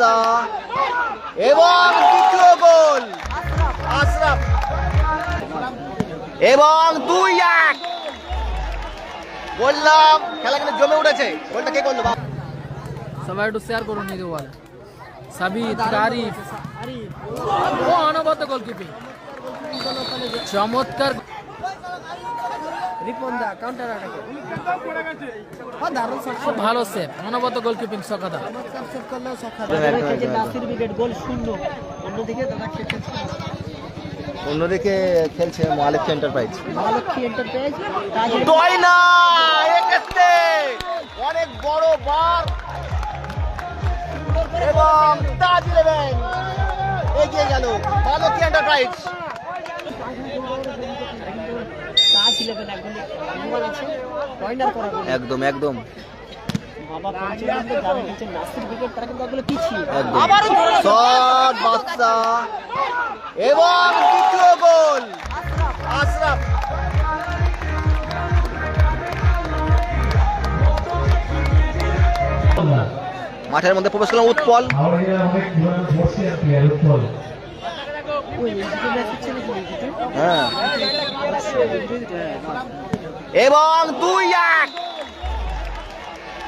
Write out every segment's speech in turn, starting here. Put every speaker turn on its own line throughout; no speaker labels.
বাদশা এবং দ্বিতীয় গোল, আশরাফ। এবং দুই এক। বললাম, খেলা কিন্তু জমে উঠেছে। গোলটা কে করল?
সবাই একটু শেয়ার করুন নিতে বলে সাবিত আরিফ ও অনবদ্য গোলকিপিং চমৎকার
রিপন্দা কাউন্টার আটাকে
ভালো সেভ অনবদ্য গোলকিপিং সকাদা
সেভ করলেও। নাসির উইকেট গোল শূন্য। অন্যদিকে দাদা
অন্যদিকে খেলছে মালিক এন্টারপ্রাইজ
মহালক্ষ্মী এন্টারপ্রাইজ
দই না এক্ষেত্রে অনেক বড় বার। এবং তাজ ইলেভেন এগিয়ে গেল মালকী এন্টারপ্রাইজ
একদম অনুমান আছে পয়েন্টার করা
একদম। এবং দ্বিতীয় গোল। আশরাফ। মাঠের মধ্যে প্রবেশ করলাম উৎপল। হ্যাঁ। এবং দুই এক।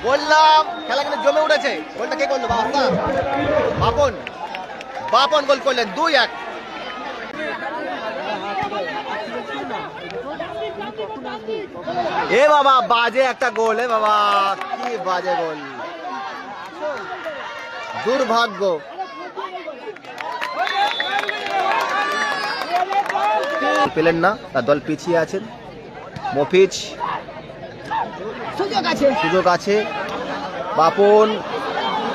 বললাম, খেলা কিন্তু জমে উঠেছে। গোলটা কে করল? বাপন। বাপন। গোল করলেন, দুই এক। এ বাবা, বাজে একটা গোল, এ বাবা, কি বাজে গোল। দুর্ভাগ্য। পেলেন না তার দল পিছিয়ে আছেন। মফিজ
সুযোগ আছে।
সুযোগ আছে। বাপন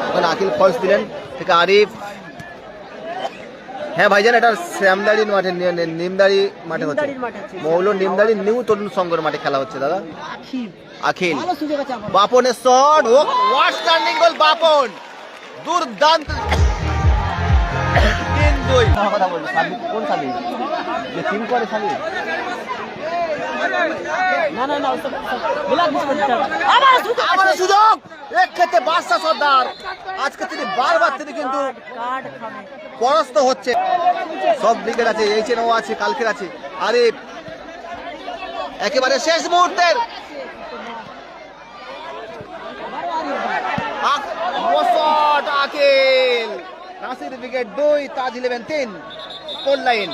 ওখানে আকিল ফলস দিলেন। থেকে আরিফ। হ্যাঁ ভাইজান এটা শ্যামদাড়ি মাঠে নিমদাড়ি মাঠে হচ্ছে। মৌল নিমদাড়ি নিউ তরুণ সংঘের মাঠে খেলা হচ্ছে দাদা। আখিল।
ভালো সুযোগ আছে আমার।
বাপনের শট ও ওয়াস্টার্নিং গোল বাপন। দুর্দান্ত। তিন দুই। কোন সাবিক যে টিম করে সাবিক
না না না ওসব ব্ল্যাক লিস্ট করতে হবে আবার সুযোগ
আবার সুযোগ। এক ক্ষেত্রে বাদশা সর্দার। আজকে তিনি বারবার তিনি কিন্তু পরাস্ত হচ্ছে। সব দিকের আছে এই চেনাও আছে কালকের আছে। আরে একেবারে শেষ মুহূর্তের আক- ওসট আকিল। নাসির উইকেট দুই তাজ ইলেভেন তিন। কোল লাইন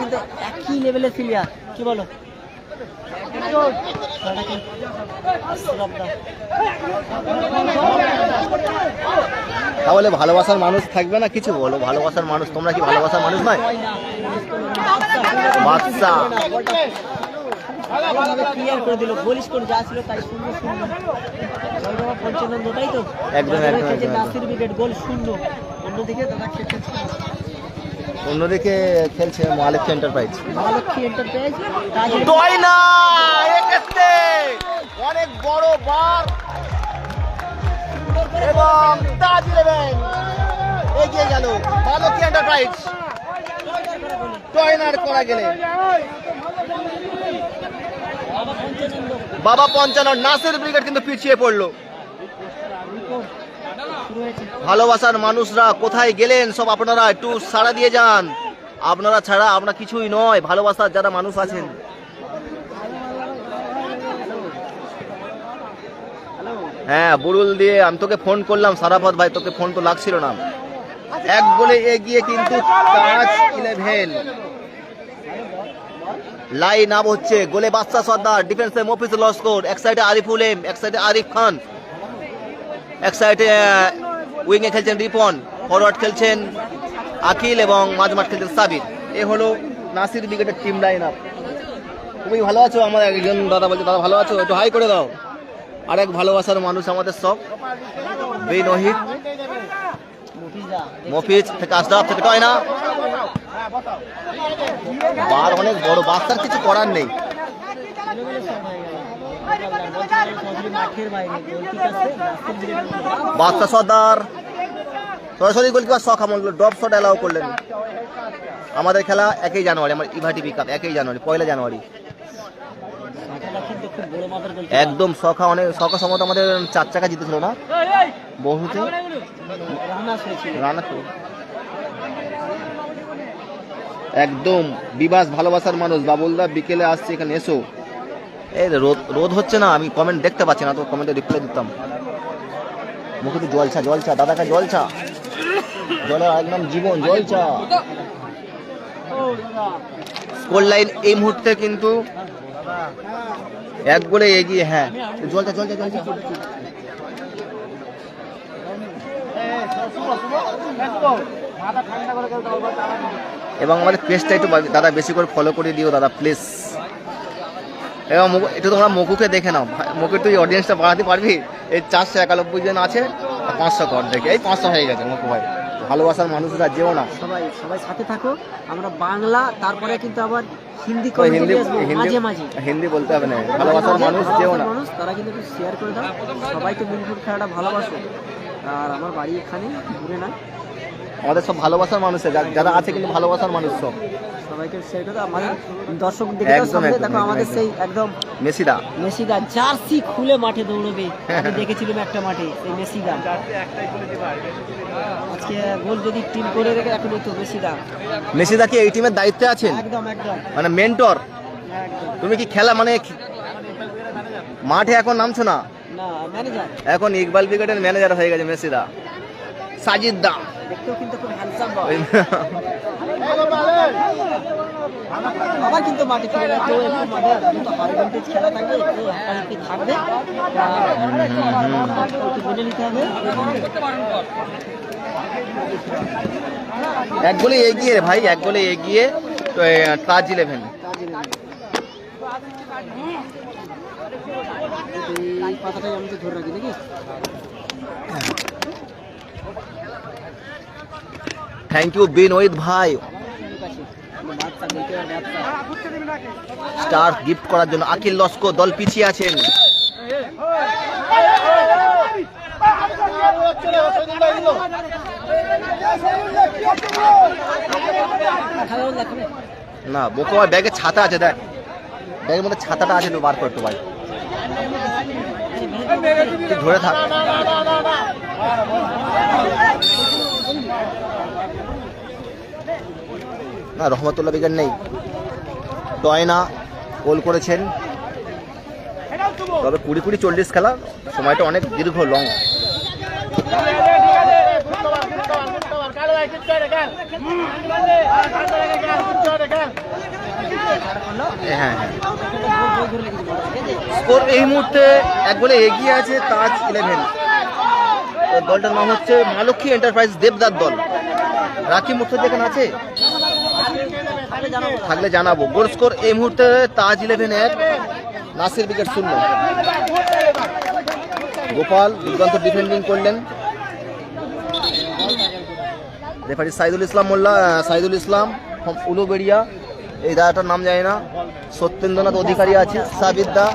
কিন্তু একই লেভেলের প্লেয়ার কি বলো?
তাহলে ভালোবাসার মানুষ থাকবে না? কিছু বলো ভালোবাসার মানুষ। তোমরা কি ভালোবাসার মানুষ নয়? বাদশা।
ক্লিয়ার করে দিল গোলিশ করে যা ছিল তাই শূন্য শূন্য জয়বাবা তাই তো
একদম, একদম, একদম।
নাসির উইকেট গোল শূন্য। অন্যদিকে খেলছে
মালিক এন্টারপ্রাইজ।
মহালক্ষ্মী এন্টারপ্রাইজ। তাজের
না এক্ষেত্রে অনেক বড় বার। এবং তাজ ইলেভেন এগিয়ে গেল মালকী এন্টারপ্রাইজ। টয়নার করা গেলে।
বাবা
পঞ্চান্ন নাসির ব্রিগেড কিন্তু পিছিয়ে পড়ল। ভালোবাসার মানুষরা কোথায় গেলেন সব আপনারা একটু সাড়া দিয়ে যান। আপনারা ছাড়া আমরা কিছুই নয়, ভালোবাসার যারা মানুষ আছেন। হ্যাঁ বুড়ুল দিয়ে আমি তোকে ফোন করলাম সারাপথ ভাই, তোকে ফোন তো লাগছিল না। এক গোলে এগিয়ে কিন্তু তাজ ইলেভেন লাইন আপ হচ্ছে, গোলে বাদশা সর্দার ডিফেন্সে মফিজ লস্কর, এক সাইডে আরিফুল এম এক সাইডে আরিফ খান। এক সাইডে উইংয়ে খেলছেন রিপন ফরওয়ার্ড খেলছেন আকিল এবং মাঝমাঠ খেলছেন সাবির। এ হলো নাসির উইকেটের টিম লাইন আপ তুমি ভালো আছো? আমার একজন দাদা বলছে, দাদা, ভালো আছো? একটু হাই করে দাও। আর এক ভালোবাসার মানুষ আমাদের সব। বেন ওহিদ
মফিজ
থেকে আশরাফ থেকে টয়না। বার অনেক বড় বাচ্চার কিছু করার নেই। বাচ্চা সর্দার। সরাসরি গোলকিপার শখ আমল ড্রপ শট অ্যালাউ করলেন। আমাদের খেলা একই জানুয়ারি, আমার ইভা টিভি কাপ একই জানুয়ারি, পয়লা জানুয়ারি। একদম সখা অনেক, সখা সম্ভবত আমাদের চার চাকা জিতেছিল না? বহুতে। রানা। একদম বিবাস ভালোবাসার মানুষ। বাবুলদা, বিকেলে আসছে, এখানে এসো। এই রোদ রোদ হচ্ছে না, আমি কমেন্ট দেখতে পাচ্ছি না, তো কমেন্টে রিপ্লাই দিতাম। মুখে তো জলছা জলছা দাদাকে জলছা জলের একদম জীবন জলছা স্কোর লাইন এই মুহূর্তে কিন্তু এক গোলে এগিয়ে হ্যাঁ। জলছা জলছা জলছা এবং আমাদের পেজটা একটু দাদা বেশি করে ফলো করে দিও, দাদা প্লিজ এবং একটু তোমরা মুকুকে দেখে নাও। মুকুর তুই অডিয়েন্সটা বাড়াতে পারবি? এই চারশো একানব্বই জন আছে পাঁচশো কর দেখে। এই পাঁচশো হয়ে গেছে মুকু ভাই। ভালোবাসার মানুষরা যেও না।
সবাই সবাই সাথে থাকো। আমরা বাংলা তারপরে কিন্তু আবার হিন্দি
হিন্দি হিন্দি
মাঝে মাঝে।
হিন্দি বলতে হবে না। ভালোবাসার মানুষ যেও না।
মানুষ তারা কিন্তু একটু শেয়ার করে দাও। সবাই তো মিনপুর খেলাটা ভালোবাসো। আর আমার বাড়ি এখানে ঘুরে না।
আমাদের সব ভালোবাসার মানুষ যারা আছে কিন্তু ভালোবাসার মানুষ সব।
সবাইকে শেয়ার করে আমাদের দর্শক দেখে দাও
একদম,
সামনে
একদম,
দেখো আমাদের সেই একদম
মেসিদা।
মেসিদা জার্সি খুলে মাঠে দৌড়বে। আমি দেখেছিলাম একটা মাঠে সেই মেসিদা। আজকে গোল যদি টিম করে রেখে এখন তো মেসিদা।
মেসিদা কি এই টিমের দায়িত্বে আছেন?
একদম একদম।
মানে মেন্টর? তুমি কি খেলা মানে মাঠে এখন নামছো না?
না
এখন ইকবাল ক্রিকেটের ম্যানেজার হয়ে গেছে মেসিদা। সাজিদ দা
কিন্তু খুব আবার কিন্তু মাঠে ফিরে গেল একটু মাঠে দুটো হাই খেলা থাকবে কেউ হাঁটাহাঁটি থাকবে। মেনে নিতে হবে।
এক গোলে এগিয়ে ভাই এক গোলে এগিয়ে তাজ ইলেভেন
এই আমি তো ধরে রাখি নাকি?
থ্যাংক ইউ বিন ওয়েদ ভাই স্টার গিফট করার জন্য আকিল লস্কো দল পিছিয়ে আছেন। না বোকো ভাই ব্যাগে ছাতা আছে, দেখ। ব্যাগের মধ্যে ছাতাটা আছে তো বার করতে ভাই। ধরে থাক। না, রহমতুল্লাহ বিজ্ঞান নেই। টয়না গোল করেছেন। তবে কুড়ি কুড়ি চল্লিশ খেলা, সময়টা অনেক দীর্ঘ লং হ্যাঁ হ্যাঁ। স্কোর এই মুহূর্তে এক গোলে এগিয়ে আছে তাজ ইলেভেন। দলটার নাম হচ্ছে মালক্ষী এন্টারপ্রাইজ দেবদার দল। রাখি মুর্তু যেখানে আছে? থাকলে জানাব। গোল স্কোর এই মুহূর্তে তাজ ইলেভেন এক নাসির উইকেট শূন্য। গোপাল দুর্দান্ত ডিফেন্ডিং করলেন। রেফারি সাইদুল ইসলাম মোল্লা সাইদুল ইসলাম উলুবেড়িয়া। এই দাদাটার নাম জানি না। সত্যেন্দ্রনাথ অধিকারী আছে সাবিদ্দা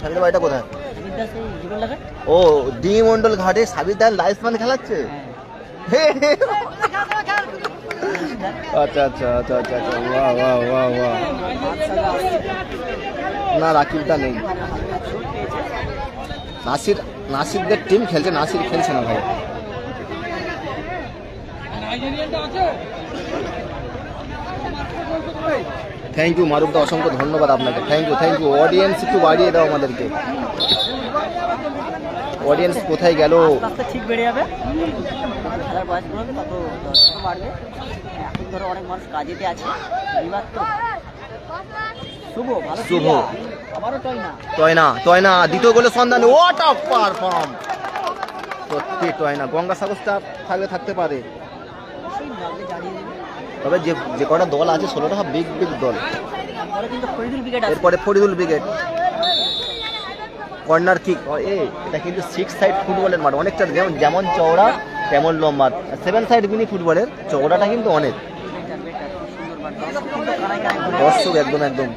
সাবিদ্দা বাড়িটা কোথায়? ও ডি মন্ডল ঘাটে সাবিদ্দার লাইফম্যান খেলাচ্ছে হে, হে। আচ্ছা আচ্ছা আচ্ছা আচ্ছা আচ্ছা। বাহ বাহ বাহ বাহ না, রাকিবটা নেই। নাসির, নাসিরদের টিম খেলছে, নাসির খেলছে না ভাই। থ্যাংক ইউ মারুফদা, অসংখ্য ধন্যবাদ আপনাকে। Thank you thank you audience একটু বাড়িয়ে দাও আমাদেরকে। অডিয়েন্স কোথায় গেল?
ঠিক বেড়ে যাবে। খেলার বয়স পড়বে তত দর্শকও বাড়বে। এখন ধরো অনেক মানুষ কাজেতে আছে তো শুভ ভালো
শুভ।
আবারও টয়
টয়না টয়না দ্বিতীয় গোলের সন্ধান। ওয়াট অফ পারফর্ম সত্যি টয়না গঙ্গাসাগর স্টার থাকলে থাকতে পারে। তবে যে যে কটা দল আছে ষোলোটা বিগ বিগ দল। এরপরে ফরিদুল ব্রিগেড। Corner kick. এ এটা কিন্তু সিক্স সাইড ফুটবলের মাঠ। অনেকটা যেমন যেমন চওড়া, তেমন লম্বা। সেভেন সাইড মিনি ফুটবলের, চওড়াটা কিন্তু অনেক।
দর্শক
একদম একদম।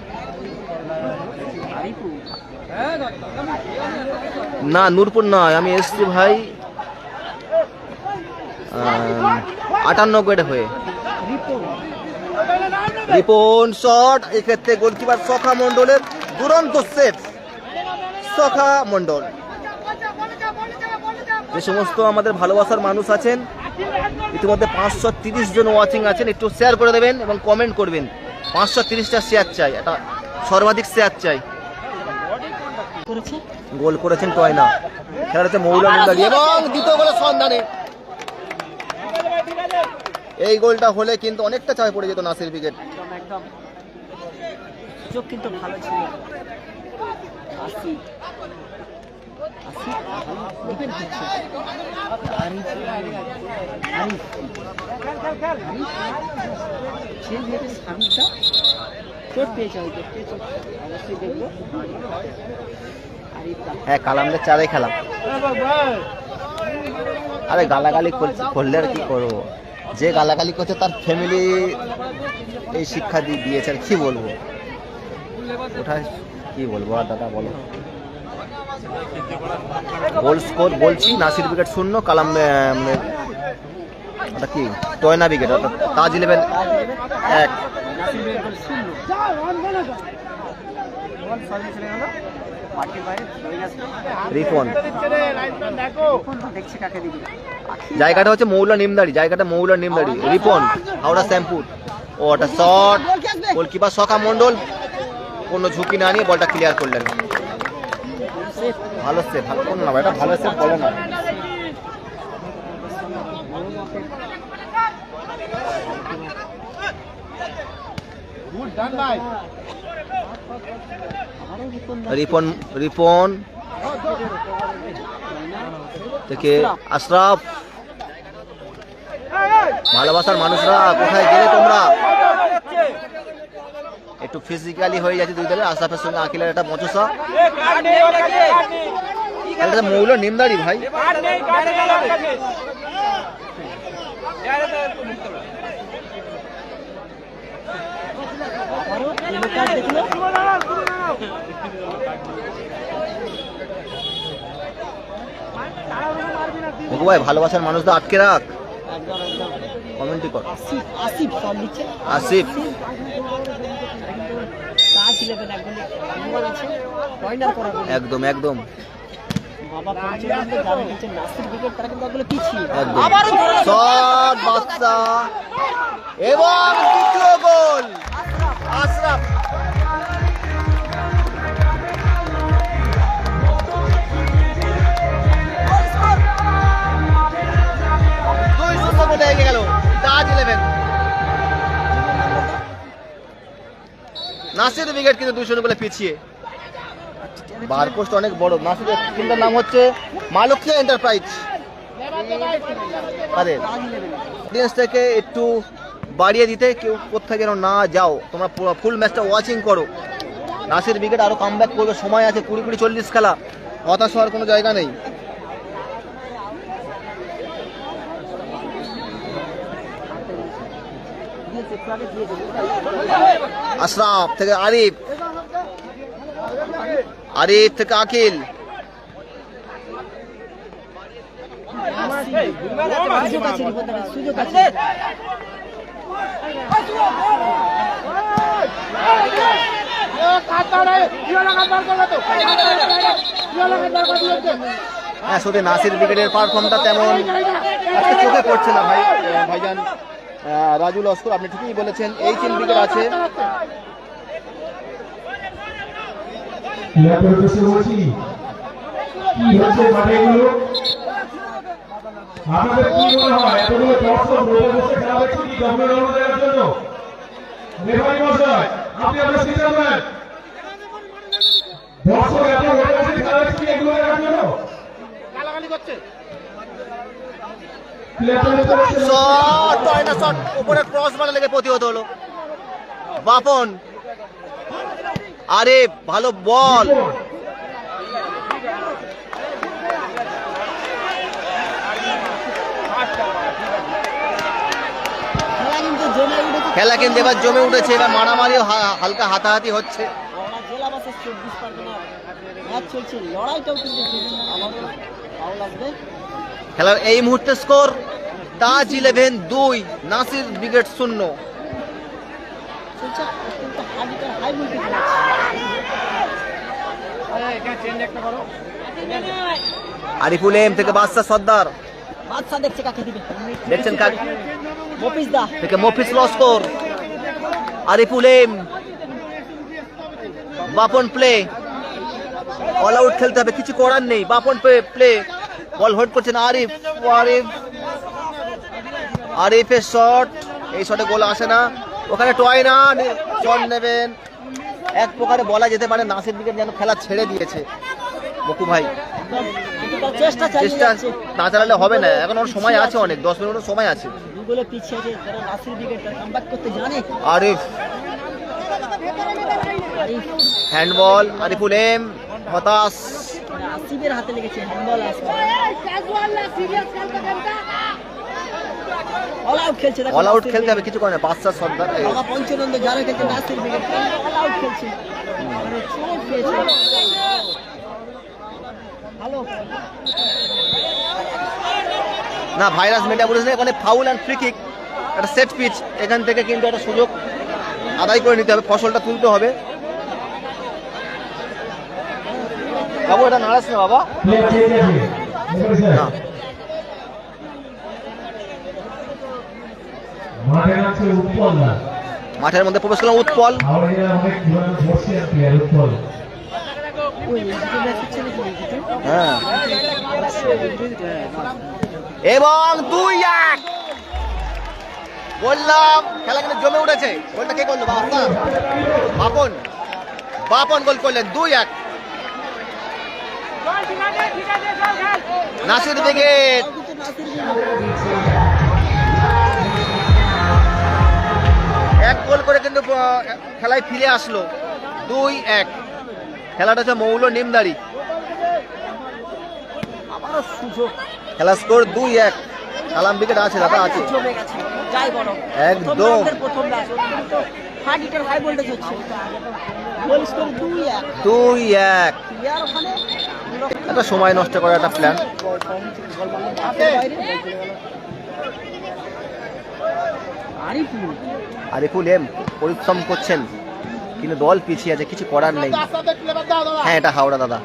না, নূরপুর নয় আমি এসছি ভাই আটানব্বইটা হয়ে।
রিপন
শট, এক্ষেত্রে গোলকিপার সখা মণ্ডলের দুরন্ত সেট সখা মণ্ডল। যে সমস্ত আমাদের ভালোবাসার মানুষ আছেন ইতিমধ্যে পাঁচশো তিরিশ জন ওয়াচিং আছেন একটু শেয়ার করে দেবেন এবং কমেন্ট করবেন। পাঁচশো তিরিশটা শেয়ার চাই এটা সর্বাধিক শেয়ার চাই। গোল করেছেন টয়না। খেলা হচ্ছে মৌলা মুন্দারি এবং দ্বিতীয় গোলের সন্ধানে। এই গোলটা হলে কিন্তু অনেকটা চাপে পড়ে যেত নাসির উইকেট
কিন্তু ভালো ছিল। আসি আসি ডিপেন্ড
হ্যাঁ কালামদের চারে খেলাম। আরে গালাগালি করলে আর কি করব? যে গালাগালি করছে তার ফ্যামিলি এই শিক্ষা দিয়ে দিয়েছে আর কি বলব? ওটাই কি বলব আর দাদা বলো? গোল স্কোর বলছি, নাসির উইকেট শূন্য, কালাম ওটা কি? টয়না উইকেট অর্থাৎ তাজ ইলেভেন এক। জায়গাটা হচ্ছে মৌলা নিমদারি জায়গাটা মৌলা নিমদাড়ি। রিপন, হাওড়া শ্যামপুর। ও, ওটা শট গোলকিপার সখা মণ্ডল। কোনো ঝুঁকি না নিয়ে বলটা ক্লিয়ার করলেন। ভালো সেভ ভালো কোনো না এটা ভালো সেভ বলে না। রিপন রিপন। থেকে আশরাফ। ভালোবাসার মানুষরা, কোথায় গেলে তোমরা? একটু ফিজিক্যালি হয়ে যাচ্ছে দুই দলে আশরাফের সঙ্গে আকিলের একটা মচসা এটা মৌল নিমদারি ভাই। ভাই ভালোবাসার মানুষদের আটকে রাখ। কমেন্টই কর।
আসিফ আসিফ। ইলেভেন একদম নম্বর আছে। পয়েন্টার করা
একদম একদম।
বাবা পঞ্চম যারা নিচ্ছে নাসির উইকেট তারা কিন্তু একগুলো পিছিয়ে। আবারও
শট বাচ্চা এবং দ্বিতীয় গোল। আশরাফ। দুই শূন্য বলে এগিয়ে গেল। ইলেভেন নাসির উইকেট কিন্তু দুই শূন্য বলে পিছিয়ে। বার পোস্ট অনেক বড়। নাসিরের টিমটার নাম হচ্ছে মালক্ষী এন্টারপ্রাইজ। থেকে একটু বাড়িয়ে দিতে কেউ কোথায় যেন না যাও। তোমরা ফুল ম্যাচটা ওয়াচিং করো। নাসির উইকেট আরও কাম করবে। সময় আছে কুড়ি কুড়ি চল্লিশ খেলা। হতাশ হওয়ার কোনো জায়গা নেই
দিয়েছে একটু আগে দিয়েছে
আশরাফ থেকে আরিফ। আরিফ থেকে আকিল। হ্যাঁ সত্যি নাসির উইকেটের পারফর্মটা তেমন চোখে পড়ছে না ভাই, ভাইজান। রাজু লস্কর আপনি ঠিকই বলেছেন, এই তিন উইকেট আছে।
বসে খেলা কি এগুলো জন্য ক্লিয়ার করে বসে বলছি।
Shot shot. উপরে ক্রস বারে লেগে প্রতিহত হলো। বাপন আরে, ভালো বল।
খেলা কিন্তু
এবার জমে উঠেছে, এবার মারামারিও হালকা হাতাহাতি হচ্ছে।
চলছে লড়াইটাও কিন্তু চলছে আবার ফাউল আসবে
খেলার এই মুহূর্তে স্কোর তাজ ইলেভেন দুই নাসির ব্রিগেড শূন্য। আরিফুল এম থেকে বাদশা সর্দার।
বাদশা দেখছে কাকে দিবে।
দেখছেন কাক?
মফিজ দা।
থেকে Mofis Laskar Ariful M. Bapan play all out খেলতে হবে কিছু করার নেই। বাপন প্লে বল হোল্ড করছেন আরিফ। আরিফ। আরিফের শট। এই শটে গোল আসে না। ওখানে টয় না শট নেবেন। এক প্রকারে বলা যেতে পারে নাসির দিকে যেন খেলা ছেড়ে দিয়েছে। বকু ভাই।
চেষ্টা
চেষ্টা না চালালে হবে না। এখন ওর সময় আছে অনেক। দশ মিনিটের সময় আছে। আরিফ। হ্যান্ডবল আরিফুল এম হতাশ।
আসিফের হাতে লেগেছে হ্যান্ডবল অল আউট খেলছে
অল আউট খেলতে হবে কিছু করে না বাদশা সর্দার
বাবা পঞ্চনন্দ যারা খেলছে নাসির অল আউট খেলছে। ভালো
না ভাইরাস মেটাবলিস এখানে ফাউল অ্যান্ড ফ্রি কিক একটা সেট পিচ এখান থেকে কিন্তু একটা সুযোগ আদায় করে নিতে হবে ফসলটা তুলতে হবে। বাবু, এটা নাড়াস না, বাবা। মাঠের মধ্যে প্রবেশ করলাম, উৎপল। হ্যাঁ। এবং দুই এক। বললাম, খেলা কিন্তু জমে উঠেছে। গোলটা কে করল? বাপন। বাপন। গোল করলেন, দুই এক। নাসির ব্রিগেড। এক গোল করে কিন্তু খেলায় ফিরে আসলো। দুই এক। খেলাটা হচ্ছে মৌল নিমদারি। খেলা স্কোর দুই এক। কালাম উইকেট আছে দাদা আছে। একদম।
দুই এক।
দুই একটা সময় নষ্ট করার একটা প্ল্যান
আরিফুল
এম, পরিশ্রম করছেন, কিন্তু দল পিছিয়ে আছে, কিছু করার নেই। হ্যাঁ এটা হাওড়া দাদা।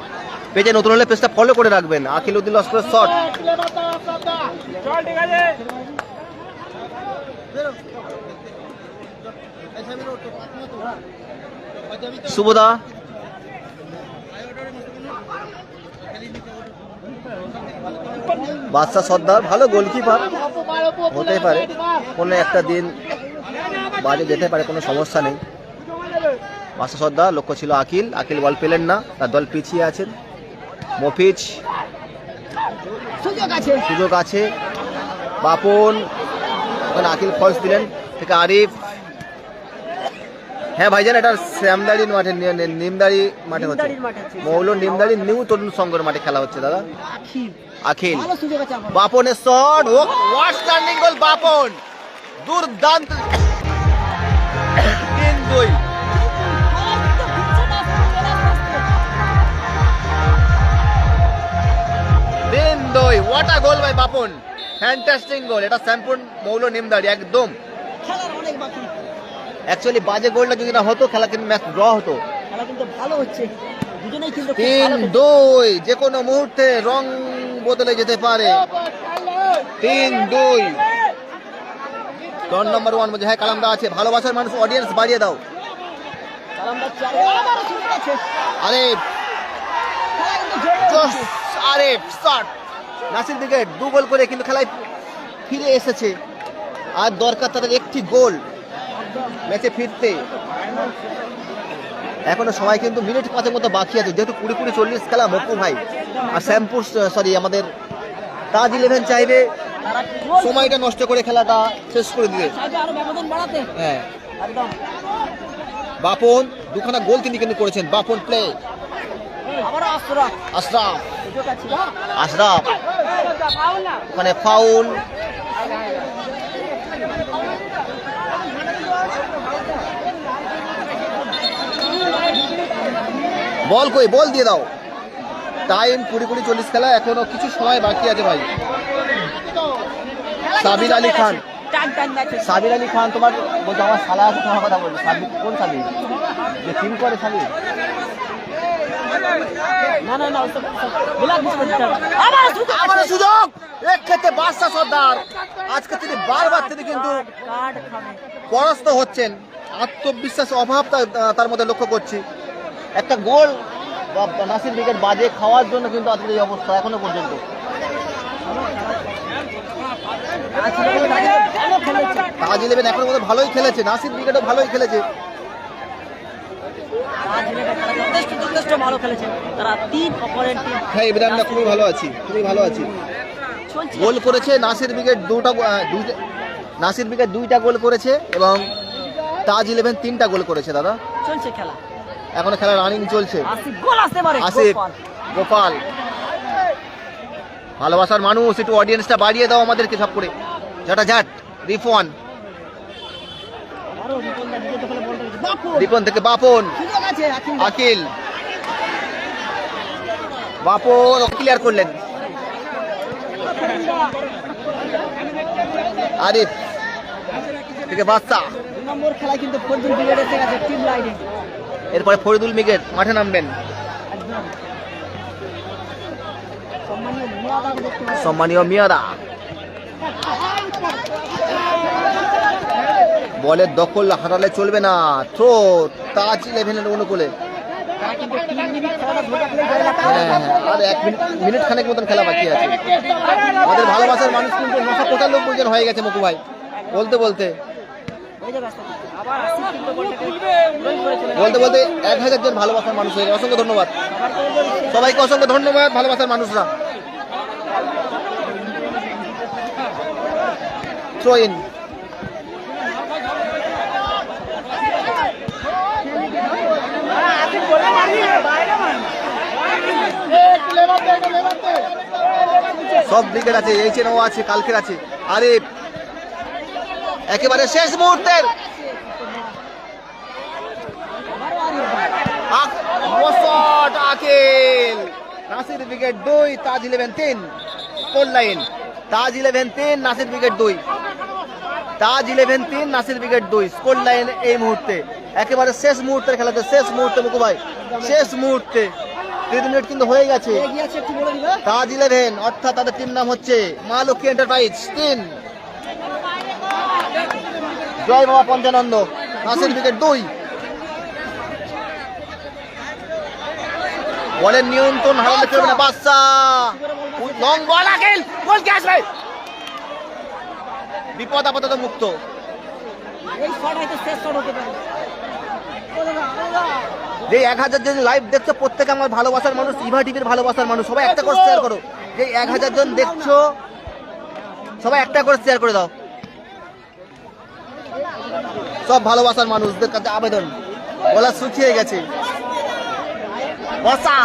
পেজে নতুন হলে পেজটা ফলো করে রাখবেন। আখিল উদ্দিন লস্করের শট শুভদা বাদশা সর্দার ভালো গোলকিপার হতেই পারে। কোনো একটা দিন বাজে যেতে পারে কোনো সমস্যা নেই। বাদশা সর্দার লক্ষ্য ছিল আকিল। আকিল বল পেলেন না তার দল পিছিয়ে আছেন মফিজ
সুযোগ আছে।
সুযোগ আছে। বাপন ওখানে আকিল ফলস দিলেন। থেকে আরিফ। হ্যাঁ ভাইজান এটা শ্যামদাড়ি মাঠে নিমদাড়ি মাঠে হচ্ছে।
নিমদাড়ির মাঠে হচ্ছে।
মৌল নিমদাড়ি নিউ তরুণ সংঘের মাঠে খেলা হচ্ছে দাদা।
আখিল।
বাপনের শট ও ওয়াট স্ট্যান্ডিং গোল বাপন। দুর্দান্ত। তিন দুই। তিন দুই। ওয়াট আ গোল ভাই বাপন। ফ্যান্টাস্টিং গোল এটা মৌল নিমদাড়ি একদম। অ্যাকচুয়ালি বাজে গোলটা যদি না হতো খেলা কিন্তু ম্যাচ ড্র হতো।
খেলা কিন্তু ভালো হচ্ছে। দুজনেই কিন্তু
তিন দুই। যে কোনো মুহূর্তে রং বদলে যেতে পারে। তিন দুই। টন নাম্বার ওয়ান মধ্যে হ্যাঁ কালামদা আছে। ভালোবাসার মানুষ অডিয়েন্স বাড়িয়ে দাও। আরে। আরে শট নাসির উইকেট দু গোল করে কিন্তু খেলায় ফিরে এসেছে। আর দরকার তাদের একটি গোল। ম্যাচে ফিরতে। এখনও সময় কিন্তু মিনিট পাঁচের মতো বাকি আছে। যেহেতু কুড়ি কুড়ি চল্লিশ খেলা মকু ভাই। আর শ্যামপুর সরি আমাদের তাজ ইলেভেন চাইবে। সময়টা নষ্ট করে খেলাটা শেষ করে
বাড়াতে
হ্যাঁ। বাপন, দুখানা গোল তিনি কিন্তু করেছেন। বাপন প্লে
আশরাফ।
আশরাফ। ওখানে ফাউল বল কই বল দিয়ে দাও। টাইম কুড়ি কুড়ি চল্লিশ খেলা এখনও কিছু সময় বাকি আছে ভাই। সাবির আলী খান। সাবির আলী খান তোমার বলছো আমার সালা আছে তোমার কথা বলছো সাবির কোন সাবির? যে টিম করে সাবির?
না না না আবার সুযোগ
এক ক্ষেত্রে বাদশা সর্দার। আজকে তিনি বারবার তিনি কিন্তু পরাস্ত হচ্ছেন। আত্মবিশ্বাস অভাব তার মধ্যে লক্ষ্য করছি। একটা গোল নাসির উইকেট বাজে খাওয়ার জন্য কিন্তু আজকের এই অবস্থা এখনও পর্যন্ত। তাজ ইলেভেন এখনও ভালোই খেলেছে, নাসির উইকেটও ভালোই খেলেছে। হ্যাঁ খুবই ভালো আছি, খুবই ভালো আছি। গোল করেছে নাসির উইকেট দুটা দুইটা, নাসির উইকেট দুইটা গোল করেছে এবং তাজ ইলেভেন তিনটা গোল করেছে, দাদা।
চলছে খেলা।
এখনও খেলা রানিং চলছে।
আসিফ গোপাল।
ভালোবাসার মানুষ একটু অডিয়েন্সটা বাড়িয়ে দাও আমাদেরকে সব করে। ঝাটা ঝাট।
বাপু
রিপন থেকে বাপন।
আকিল।
বাপন ক্লিয়ার করলেন। আরিফ থেকে
নম্বর খেলায় কিন্তু টিম লাইনে
এরপরে ফরিদুল মিগেট মাঠে নামবেন।
সম্মানীয়
মিয়াদা। বলের দখল হারালে চলবে না। থ্রো, তাজ ইলেভেনের অনুকূলে। হ্যাঁ আর এক মিনিট খানেক মতন খেলা বাকি আছে। আমাদের ভালোবাসার মানুষ কিন্তু নশো পঁচানব্বই জন হয়ে গেছে, মুকু ভাই। বলতে বলতে। বলতে বলতে এক হাজার জন ভালোবাসার মানুষ হয়ে অসংখ্য ধন্যবাদ। সবাইকে অসংখ্য ধন্যবাদ ভালোবাসার মানুষরা। থ্রো ইন সব ব্রিগেড আছে এই চেনও আছে কালকের আছে। আরে একেবারে শেষ মুহূর্তের আক- আকিল। নাসির উইকেট দুই তাজ ইলেভেন তিন। স্কোর লাইন তাজ ইলেভেন তিন নাসির উইকেট দুই। তাজ ইলেভেন তিন নাসির উইকেট দুই। স্কোর লাইন এই মুহূর্তে? একেবারে শেষ মুহূর্তের খেলাতে শেষ মুহূর্তে মুকু ভাই। শেষ মুহূর্তে। তিন মিনিট কিন্তু হয়ে গেছে। তাজ ইলেভেন অর্থাৎ তাদের টিম নাম হচ্ছে মা লক্ষ্মী এন্টারপ্রাইজ তিন। জয় বাবা পঞ্চানন্দ। নাসির উইকেট দুই। বলের নিয়ন্ত্রণ হারালে চলবে না বাচ্চা। Long ball Aqil. বল কে আসবে? বিপদ আপাতত মুক্ত।
এই শট হয়তো শেষ শট হতে পারে।
যে এক হাজার জন লাইভ দেখছ প্রত্যেকে আমার ভালোবাসার মানুষ ইভা টিভির ভালোবাসার মানুষ। সবাই একটা করে শেয়ার করো। যে এক হাজার জন দেখছ সবাই একটা করে শেয়ার করে দাও। সব ভালোবাসার মানুষদের কাছে আবেদন। বলা শুকিয়ে গেছে। বসা।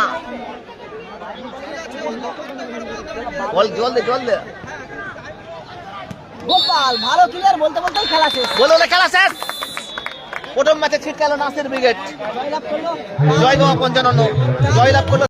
বল জল দে জল দে।
গোপাল ভালো ক্লিয়ার বলতে বলতেই খেলা শেষ।
বলে বলে খেলা শেষ। প্রথম ম্যাচে ছিটকালো নাসির
করল
জয় গোয়া পঞ্চান্ন জয়লাভ করল।